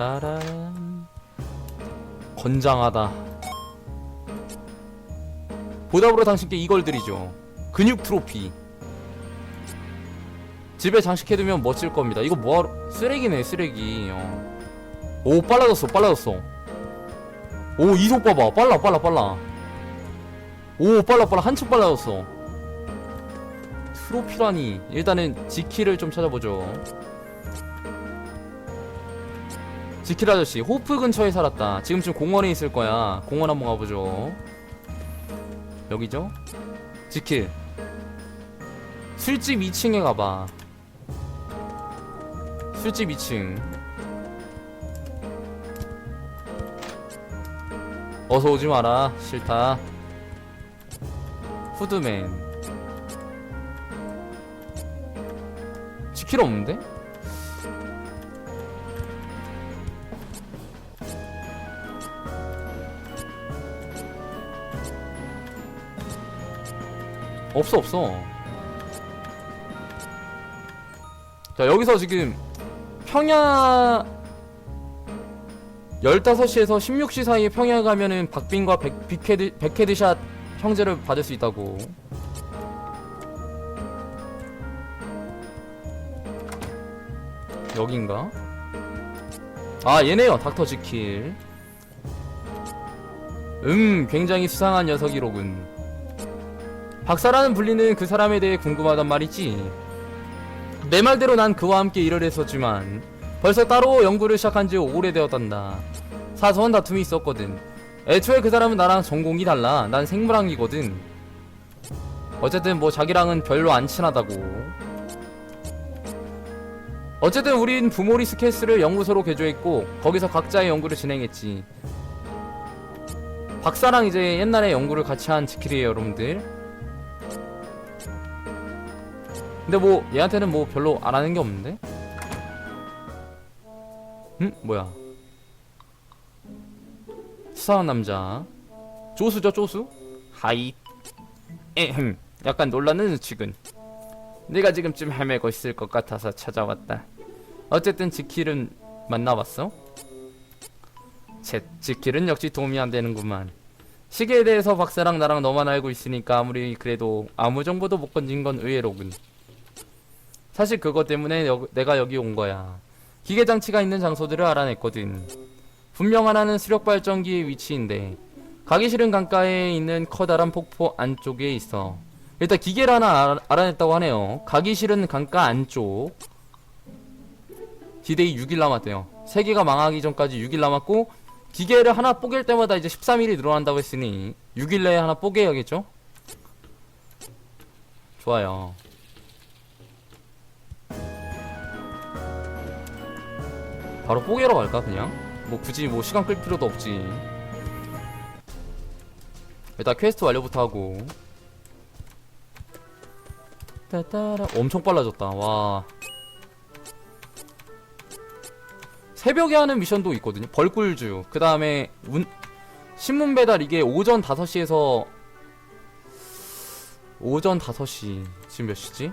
따란 건장하다. 보답으로 당신께 이걸 드리죠. 근육 트로피. 집에 장식해두면 멋질 겁니다. 이거 뭐하러 쓰레기네 쓰레기. 어. 오 빨라졌어 빨라졌어. 오 이속 봐봐. 빨라 빨라 빨라. 오 빨라 빨라. 한층 빨라졌어. 트로피라니. 일단은 지키를 좀 찾아보죠 지킬 아저씨 호프 근처에 살았다. 지금쯤 공원에 있을 거야. 공원 한번 가보죠. 여기죠? 지킬. 술집 2층에 가봐. 술집 2층. 어서 오지 마라. 싫다. 후드맨. 지킬 없는데? 없어 없어. 자 여기서 지금 평야 15시에서 16시 사이에 평야 가면은 박빈과 백, 빅헤드, 백헤드샷 형제를 받을 수 있다고. 여긴가? 아 얘네요 닥터 지킬. 음 굉장히 수상한 녀석이로군 박사라는 불리는 그 사람에 대해 궁금하단 말이지. 내 말대로 난 그와 함께 일을 했었지만 벌써 따로 연구를 시작한 지 오래되었단다. 사소한 다툼이 있었거든. 애초에 그 사람은 나랑 전공이 달라. 난 생물학이거든. 어쨌든 뭐 자기랑은 별로 안 친하다고. 어쨌든 우린 부모리스 캐스를 연구소로 개조했고 거기서 각자의 연구를 진행했지. 박사랑 이제 옛날에 연구를 같이 한 지킬이에요, 여러분들. 근데 뭐 얘한테는 뭐 별로 안 하는 게 없는데? 응? 뭐야? 수상한 남자 조수죠 조수? 하이 에헴 약간 놀라는 눈치군 내가 지금쯤 헤매고 있을 것 같아서 찾아왔다 어쨌든 지킬은 만나봤어? 제 지킬은 역시 도움이 안 되는구만 시계에 대해서 박사랑 나랑 너만 알고 있으니까 아무리 그래도 아무 정보도 못 건진 건 의외로군 사실 그것 때문에 여- 내가 여기 온 거야. 기계 장치가 있는 장소들을 알아냈거든. 분명 하나는 수력 발전기의 위치인데 가기 싫은 강가에 있는 커다란 폭포 안쪽에 있어. 일단 기계를 하나 알- 알아냈다고 하네요. 가기 싫은 강가 안쪽. 디데이 6일 남았대요. 세계가 망하기 전까지 6일 남았고 기계를 하나 뽀갤 때마다 이제 13일이 늘어난다고 했으니 6일 내에 하나 뽀개야겠죠? 좋아요. 바로 뽀개러 갈까 그냥? 뭐 굳이 뭐 시간 끌 필요도 없지. 일단 퀘스트 완료부터 하고. 따따라. 엄청 빨라졌다. 와. 새벽에 하는 미션도 있거든요. 벌꿀주. 그 다음에 신문 배달. 이게 오전 5시에서 오전 5시. 지금 몇 시지?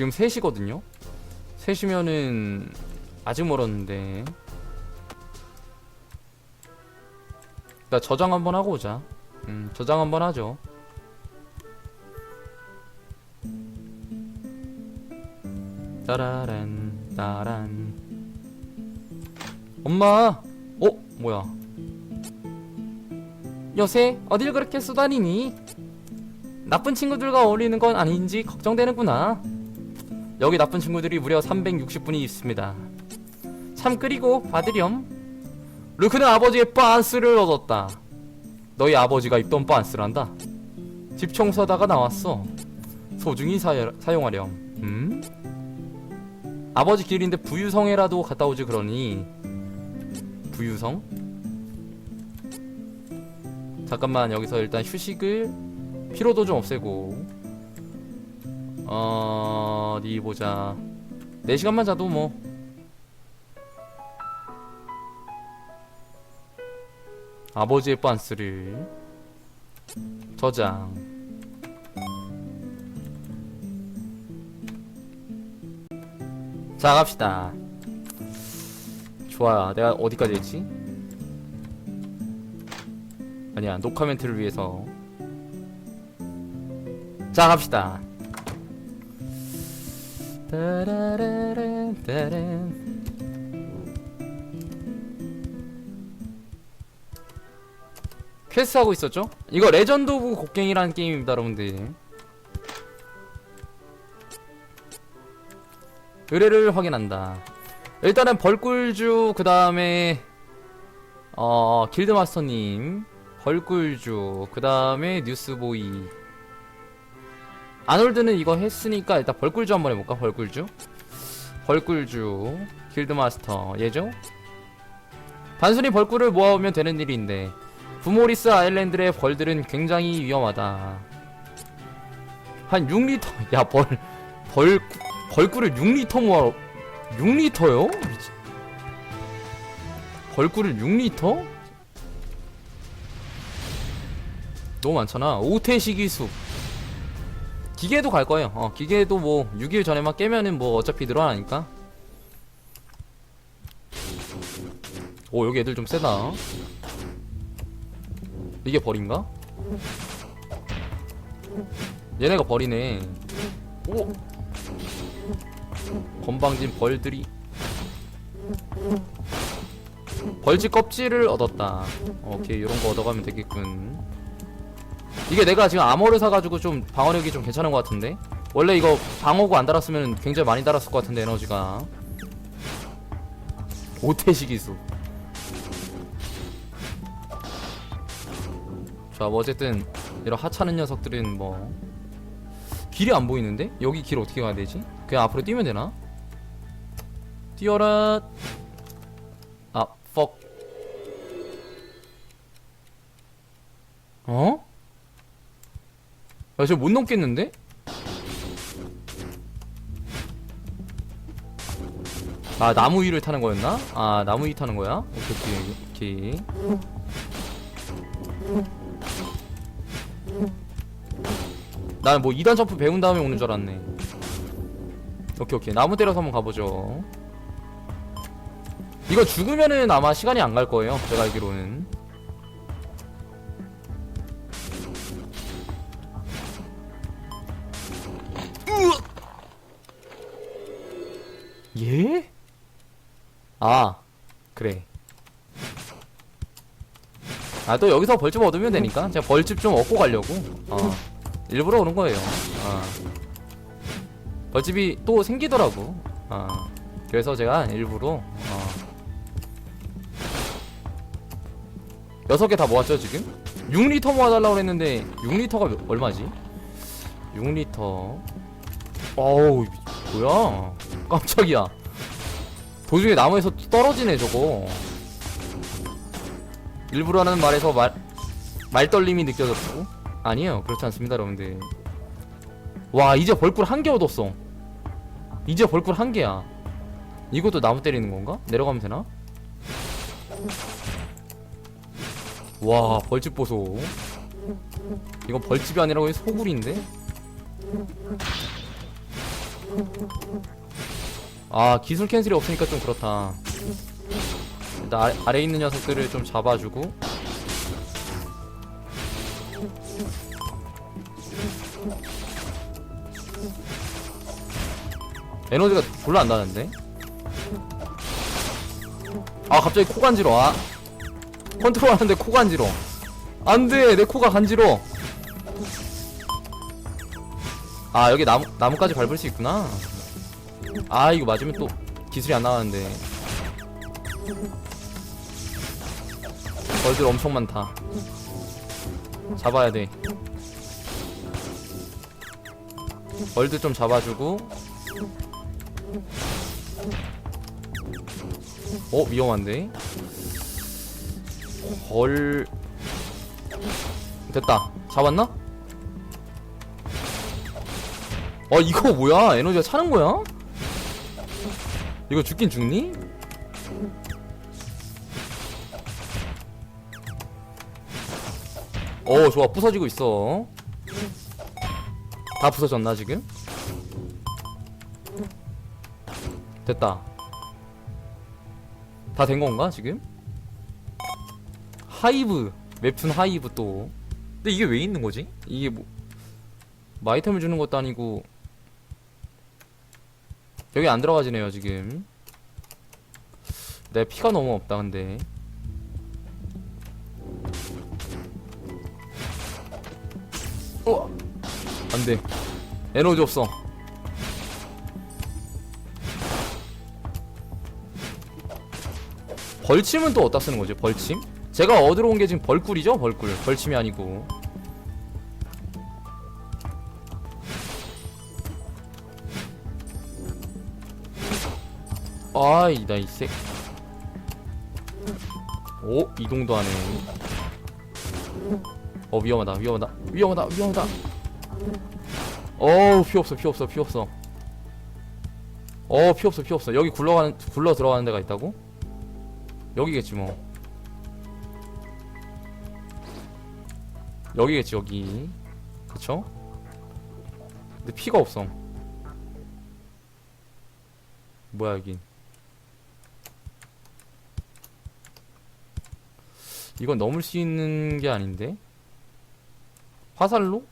지금 3시거든요? 3시면은 아직 멀었는데. 나 저장 한번 하고 오자. 음 저장 한번 하죠. 따라란 따란. 엄마! 어? 뭐야? 요새 어딜 그렇게 쏘다니니? 나쁜 친구들과 어울리는 건 아닌지 걱정되는구나 여기 나쁜 친구들이 무려 360분이 있습니다. 참 그리고 받으렴. 루크는 아버지의 빤스를 얻었다. 너희 아버지가 입던 빤스란다. 집 청소하다가 나왔어. 소중히 사, 사용하렴. 음? 아버지 길인데 부유성에라도 갔다 오지 그러니 부유성? 잠깐만 여기서 일단 휴식을 피로도 좀 없애고 어... 어디 보자. 4시간만 자도 뭐. 아버지의 빤스를. 저장. 자 갑시다. 좋아 내가 어디까지 했지? 아니야 녹화 멘트를 위해서. 자 갑시다 따라라란, 따란. 퀘스트 하고 있었죠? 이거 레전드 오브 곡괭이라는 게임입니다 여러분들 의뢰를 확인한다 일단은 벌꿀주 그 다음에 어 길드마스터님 벌꿀주 그 다음에 뉴스보이 아놀드는 이거 했으니까 일단 벌꿀주 한번 해볼까? 벌꿀주? 벌꿀주. 길드마스터. 얘죠? 단순히 벌꿀을 모아오면 되는 일인데 부모리스 아일랜드의 벌들은 굉장히 위험하다. 한 6리터? 야벌 벌 벌꿀을 6리터 모아 6리터요? 미치... 벌꿀을 6리터? 너무 많잖아. 오태식이수 기계도 갈 거예요. 어 기계도 뭐 6일 전에만 깨면은 뭐 어차피 늘어나니까. 오 여기 애들 좀 세다. 이게 벌인가? 얘네가 벌이네. 오! 건방진 벌들이. 벌집 껍질을 얻었다. 오케이 요런거 얻어가면 되겠군 이게 내가 지금 암호를 사가지고 좀 방어력이 좀 괜찮은 것 같은데 원래 이거 방어구 안 달았으면 굉장히 많이 달았을 것 같은데 에너지가 오태식이수 자, 뭐 어쨌든 이런 하찮은 녀석들은 뭐 길이 안 보이는데? 여기 길 어떻게 가야 되지? 그냥 앞으로 뛰면 되나? 뛰어라. 아, fuck. 어? 야, 저못 넘겠는데? 아, 나무 위를 타는 거였나? 아, 나무 위 타는 거야? 오케이, 오케이, 오케이. 나는 뭐 2단 점프 배운 다음에 오는 줄 알았네 오케이 오케이 나무 때려서 한번 가보죠 이거 죽으면은 아마 시간이 안 갈 거예요 제가 알기로는 예? 아 그래. 아 또 여기서 벌집 얻으면 되니까. 제가 벌집 좀 얻고 가려고. 어 일부러 오는 거예요. 어. 벌집이 또 생기더라고. 어 그래서 제가 일부러 어. 6개 다 모았죠 지금? 6리터 모아달라고 그랬는데 6리터가 몇, 얼마지? 6리터. 어우 뭐야 깜짝이야 도중에 나무에서 떨어지네 저거 일부러 하는 말에서 말, 말떨림이 느껴졌다고? 아니에요 그렇지 않습니다 여러분들 와 이제 벌꿀 한 개 얻었어 이제 벌꿀 한 개야 이것도 나무 때리는 건가? 내려가면 되나? 와 벌집 보소 이건 벌집이 아니라 소굴인데? 아 기술 캔슬이 없으니까 좀 그렇다. 일단 아래, 아래에 있는 녀석들을 좀 잡아주고. 에너지가 별로 안 나는데? 아 갑자기 코 간지러 아 컨트롤 하는데 코 간지러 안돼! 내 코가 간지러 아 여기 나무, 나무까지 밟을 수 있구나 아 이거 맞으면 또 기술이 안 나가는데. 벌들 엄청 많다. 잡아야 돼. 벌들 좀 잡아주고. 어 위험한데? 벌. 됐다. 잡았나? 어 이거 뭐야? 에너지가 차는 거야? 이거 죽긴 죽니? 어 좋아 부서지고 있어 다 부서졌나 지금? 됐다 다 된 건가 지금? 하이브 웹툰 하이브 또 근데 이게 왜 있는 거지? 이게 뭐, 뭐 아이템을 주는 것도 아니고 여기 안 들어가지네요 지금. 내 피가 너무 없다 근데. 어? 안돼. 에너지 없어. 벌침은 또 어디다 쓰는 거지 벌침? 제가 얻으러 온 게 지금 벌꿀이죠 벌꿀. 벌침이 아니고 아이 나 이 색. 오 이동도 하네. 어 위험하다 위험하다 위험하다 위험하다. 어우 피 없어 피 없어 피 없어. 어피 없어 피 없어 여기 굴러가는 굴러 들어가는 데가 있다고? 여기겠지 뭐. 여기겠지 여기. 그쵸? 근데 피가 없어. 뭐야 여긴. 이건 넘을 수 있는 게 아닌데? 화살로?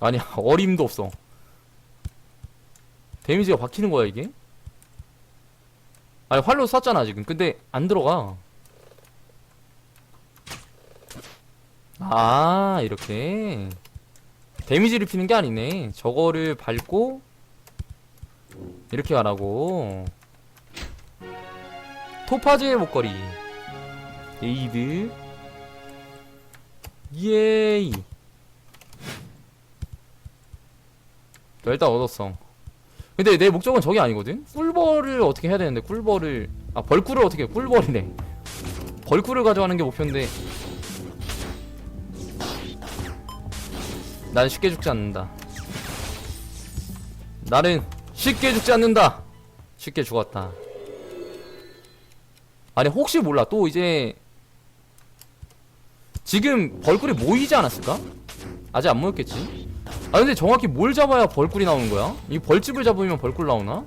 아니야 어림도 없어 데미지가 박히는 거야 이게? 아니 활로 쐈잖아 지금 근데 안 들어가 아 이렇게 데미지를 피는 게 아니네 저거를 밟고 이렇게 가라고 토파즈의 목걸이. 에이드. 예이. 나 일단 얻었어. 근데 내 목적은 저게 아니거든? 꿀벌을 어떻게 해야 되는데 꿀벌을. 아 벌꿀을 어떻게 해 꿀벌이네. 벌꿀을 가져가는 게 목표인데. 난 쉽게 죽지 않는다. 나는 쉽게 죽지 않는다. 쉽게 죽었다 아니 혹시 몰라 또 이제 지금 벌꿀이 모이지 않았을까? 아직 안 모였겠지? 아 근데 정확히 뭘 잡아야 벌꿀이 나오는 거야? 이 벌집을 잡으면 벌꿀 나오나?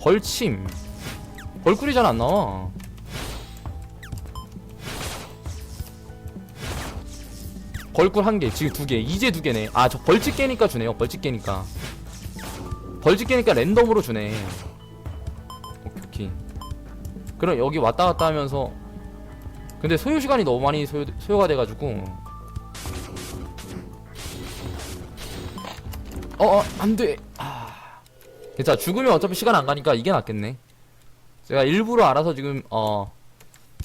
벌침 벌꿀이 잘 안 나와 벌꿀 한 개, 지금 두 개, 이제 두 개네. 아, 저 벌집 깨니까 주네요. 벌집 깨니까. 벌집 깨니까 랜덤으로 주네. 그럼 여기 왔다 갔다 하면서 근데 소요 시간이 너무 많이 소요, 소요가 돼가지고 어, 어, 안 돼. 아. 자, 죽으면 어차피 시간 안 가니까 이게 낫겠네. 제가 일부러 알아서 지금, 어,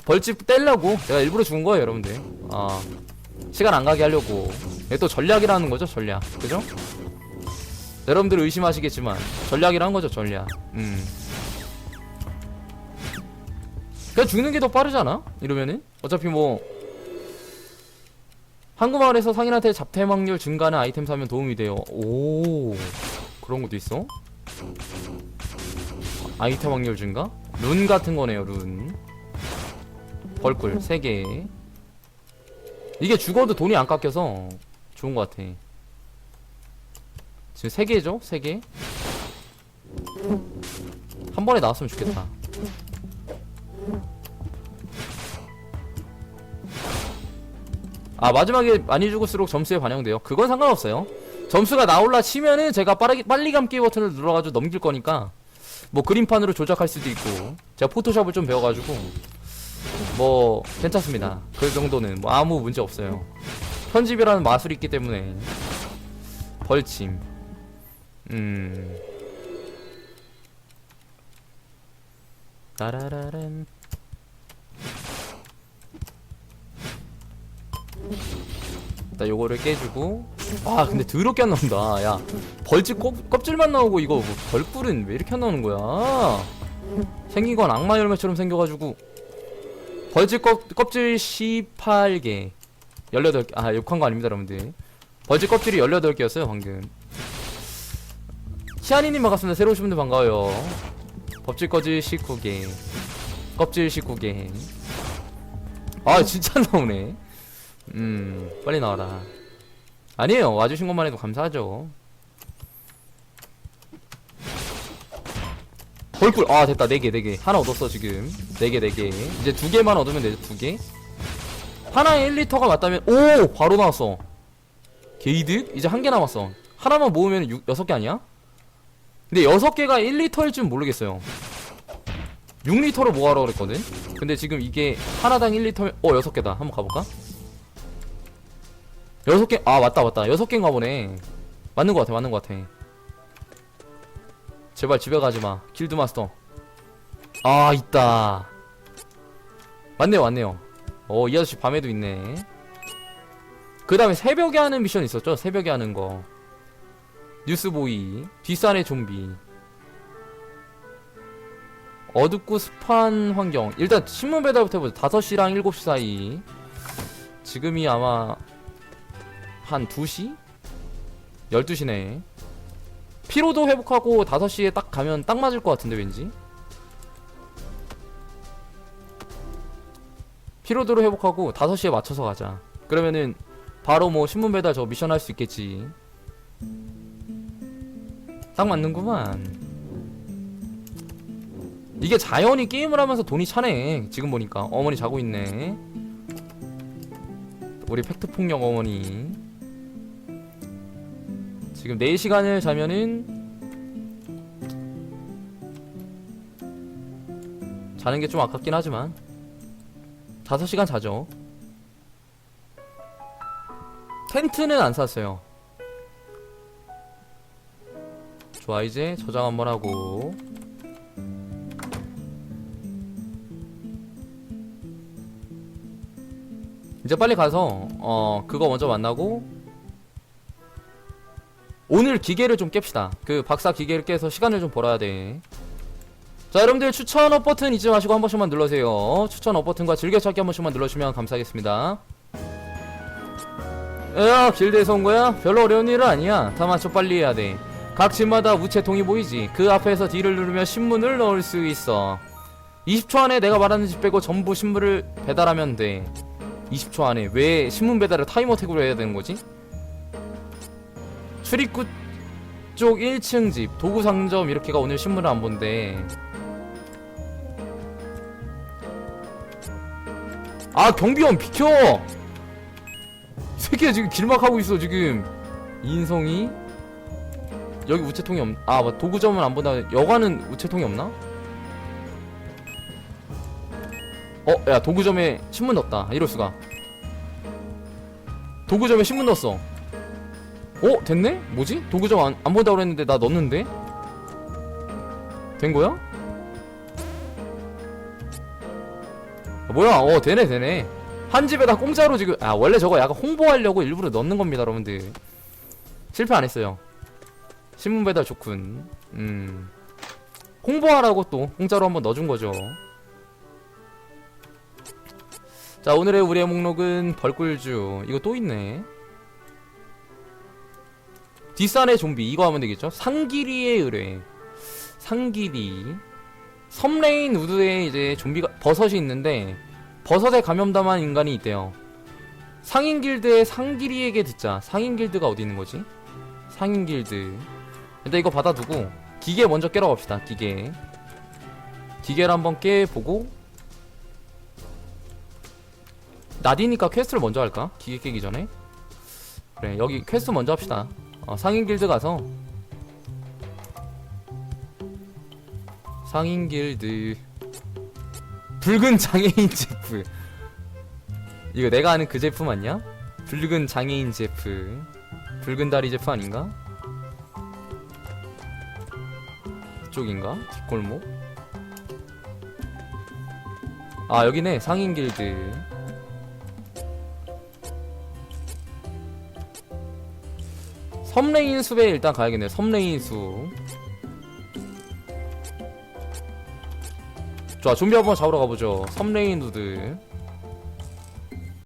벌집 떼려고 제가 일부러 죽은 거예요, 여러분들. 어, 시간 안 가게 하려고. 이게 또 전략이라는 거죠, 전략. 그죠? 여러분들 의심하시겠지만, 전략이란 거죠, 전략. 음. 그냥 죽는 게 더 빠르잖아? 이러면은? 어차피 뭐, 한국마을에서 상인한테 잡템 확률 증가하는 아이템 사면 도움이 돼요. 오, 그런 것도 있어? 아이템 확률 증가? 룬 같은 거네요, 룬. 벌꿀, 3개. 이게 죽어도 돈이 안 깎여서 좋은 것 같아. 지금 3개죠? 3개? 한 번에 나왔으면 좋겠다. 아 마지막에 많이 죽을수록 점수에 반영돼요. 그건 상관없어요. 점수가 나올라 치면은 제가 빠르게 빨리 감기 버튼을 눌러가지고 넘길 거니까 뭐 그림판으로 조작할 수도 있고 제가 포토샵을 좀 배워가지고 뭐 괜찮습니다. 그 정도는 뭐 아무 문제 없어요. 편집이라는 마술이 있기 때문에 벌침. 음. 따라라란 나 요거를 깨주고. 아 근데 더럽게 안 나온다. 야 벌집 껍, 껍질만 나오고 이거 뭐 벌꿀은 왜 이렇게 안 나오는 거야? 생긴 건 악마 열매처럼 생겨가지고. 벌집 껍, 껍질 18개. 18개. 아 욕한 거 아닙니다 여러분들. 벌집 껍질이 18개였어요 방금. 시아니님 반갑습니다. 새로 오신 분들 반가워요. 법질 껍질 19개. 껍질 19개. 아 진짜 나오네 음 빨리 나와라. 아니에요. 와주신 것만 해도 감사하죠. 벌꿀 아 됐다. 4개 4개. 하나 얻었어 지금. 4개 4개. 이제 두 개만 얻으면 되죠 두개? 하나에 1리터가 맞다면 오! 바로 나왔어. 게이득? 이제 한 개 남았어. 하나만 모으면 6, 6개 아니야? 근데 6개가 1리터일 줄 모르겠어요. 6리터로 모아라 그랬거든? 근데 지금 이게 하나당 1리터면 어 6개다. 한번 가볼까? 6개 아 맞다 맞다. 6개인가 보네. 맞는 것 같아 맞는 것 같아. 제발 집에 가지 마. 길드 마스터. 아 있다. 맞네요 맞네요. 어 이 아저씨 밤에도 있네. 그 다음에 새벽에 하는 미션 있었죠? 새벽에 하는 거. 뉴스보이 뒷산의 좀비. 어둡고 습한 환경. 일단 신문 배달부터 해보자. 5시랑 7시 사이. 지금이 아마 한 2시? 12시네. 피로도 회복하고 5시에 딱 가면 딱 맞을 것 같은데 왠지? 피로도를 회복하고 5시에 맞춰서 가자. 그러면은 바로 뭐 신문 배달 저 미션 할 수 있겠지. 딱 맞는구만. 이게 자연히 게임을 하면서 돈이 차네. 지금 보니까 어머니 자고 있네. 우리 팩트폭력 어머니 지금 4시간을 자면은 자는 게 좀 아깝긴 하지만 5시간 자죠. 텐트는 안 샀어요. 좋아 이제 저장 한번 하고. 이제 빨리 가서 어 그거 먼저 만나고 오늘 기계를 좀 깹시다. 그 박사 기계를 깨서 시간을 좀 벌어야 돼 자 여러분들 추천 업 버튼 잊지 마시고 한 번씩만 눌러주세요. 추천 업 버튼과 즐겨찾기 한 번씩만 눌러주시면 감사하겠습니다. 야 길드에서 온 거야? 별로 어려운 일은 아니야. 다 맞춰 빨리 해야 돼각 집마다 우체통이 보이지? 그 앞에서 D를 누르면 신문을 넣을 수 있어. 20초 안에 내가 말하는 집 빼고 전부 신문을 배달하면 돼. 20초 안에. 왜 신문 배달을 타이머 택으로 해야 되는 거지? 출입구 쪽 1층 집 도구 상점 이렇게가 오늘 신문을 안 본대 아 경비원 비켜 이 새끼야 지금 길막하고 있어 지금 인성이 여기 우체통이 없.. 아 맞- 도구점은 안 본다 여관은 우체통이 없나? 어, 야, 도구점에 신문 넣었다. 이럴 수가. 도구점에 신문 넣었어. 어, 됐네? 뭐지? 도구점 안, 안 본다고 그랬는데 나 넣었는데? 된 거야? 아, 뭐야? 어, 되네, 되네. 한 집에다 공짜로 지금, 아, 원래 저거 약간 홍보하려고 일부러 넣는 겁니다, 여러분들. 실패 안 했어요. 신문 배달 좋군. 음. 홍보하라고 또 공짜로 한번 넣어준 거죠. 자 오늘의 우리의 목록은 벌꿀주 이거 또 있네 뒷산의 좀비 이거 하면 되겠죠? 상기리의 의뢰. 상기리 섬레인 우드에 이제 좀비가 버섯이 있는데 버섯에 감염당한 인간이 있대요. 상인 길드의 상기리에게 듣자. 상인 길드가 어디 있는 거지? 상인 길드. 일단 이거 받아두고 기계 먼저 깨러 갑시다 기계. 기계를 한번 깨보고 나디니까 퀘스트를 먼저 할까? 기계 깨기 전에? 그래 여기 퀘스트 먼저 합시다 어, 상인 길드 가서. 상인 길드. 붉은 장애인 제프. 이거 내가 아는 그 제품 아니야? 붉은 장애인 제프. 붉은 다리 제프 아닌가? 이쪽인가? 뒷골목? 아 여기네. 상인 길드 섬레인 숲에 일단 가야겠네. 섬레인 숲. 좋아, 좀비 한번 잡으러 가보죠. 섬레인 누드.